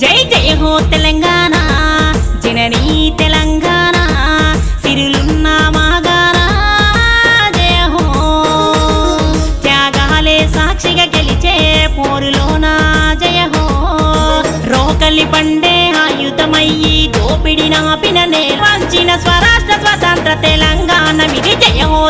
జై జయ హో తెలంగాణ జననీ తెలంగాణ సిరులున్న మాగాన జయ హో. త్యాగాలే సాక్షిగా గెలిచే పోరులోన జయ హో. రోకలి పండే ఆయుధమయ్యి దోపిడి నాపిన నేర్వంచిన స్వరాష్ట్ర స్వతంత్ర తెలంగాణ ఇది జయ హో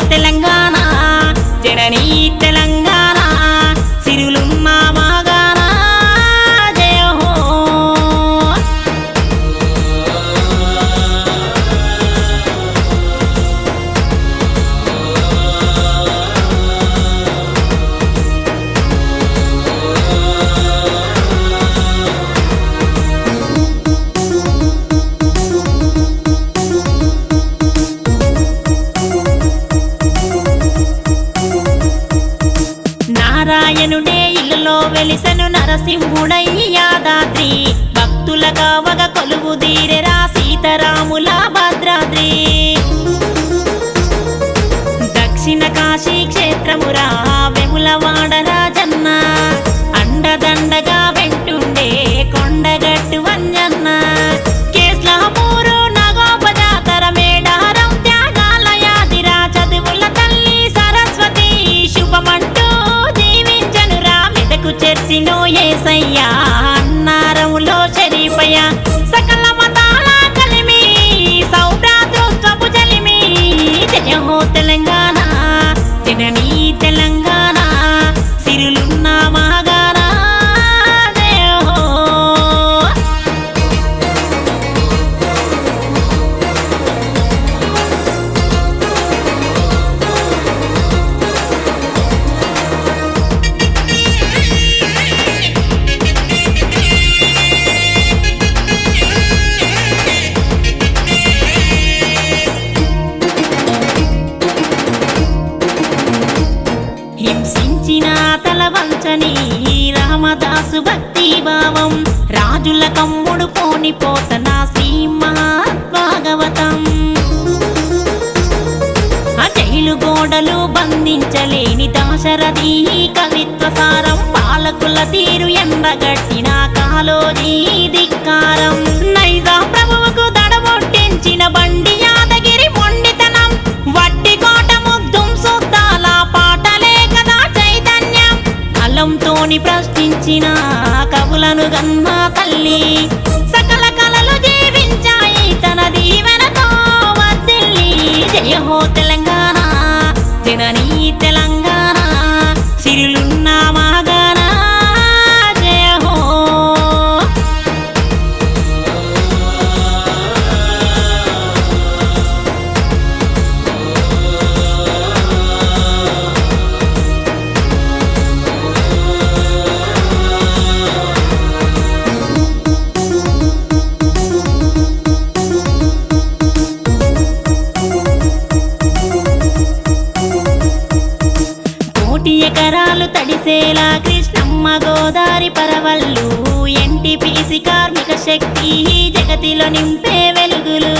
వెలిసెను నరసింహుడై యాదాద్రి భక్తుల కావగ కొలువు దీరెరా సీతారాముల భద్రాద్రి. దక్షిణ కాశీ క్షేత్రమురా వెములవాడ హింసించిన తల వంచని రామదాసు భక్తి భావం. రాజుల కమ్ముడు పోనిపోతన శ్రీమహాభాగవతం ఆ జైలు గోడలు బంధించలేని దాశరథి కవిత్వ సారం పాలకుల తీరు ఎండగట్టిన కాలోజీ ధిక్కారం. కవులను గన్న తల్లి. వల్లు ఎన్టీపీసీ కార్మిక శక్తి జగతిలో నింపే వెలుగులు.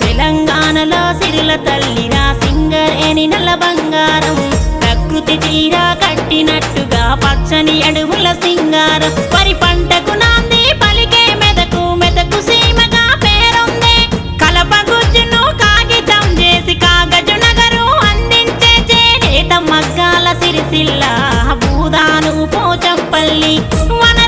తెలంగాణలో సిరుల తల్లిరా సింగరేణి నల్ల బంగారం. ప్రకృతి తీరా కట్టినట్టుగా పచ్చని అడుగుల సింగారం. వరి పంటకు నాంది పలికే మెదకు మెదకు సీమగా పేరుంది. కలప గుజ్జును కాగితం చేసి కాగజు నగరు అందించే చేనేత మగ్గాల సిరిసిల్ల. வள்ளி வன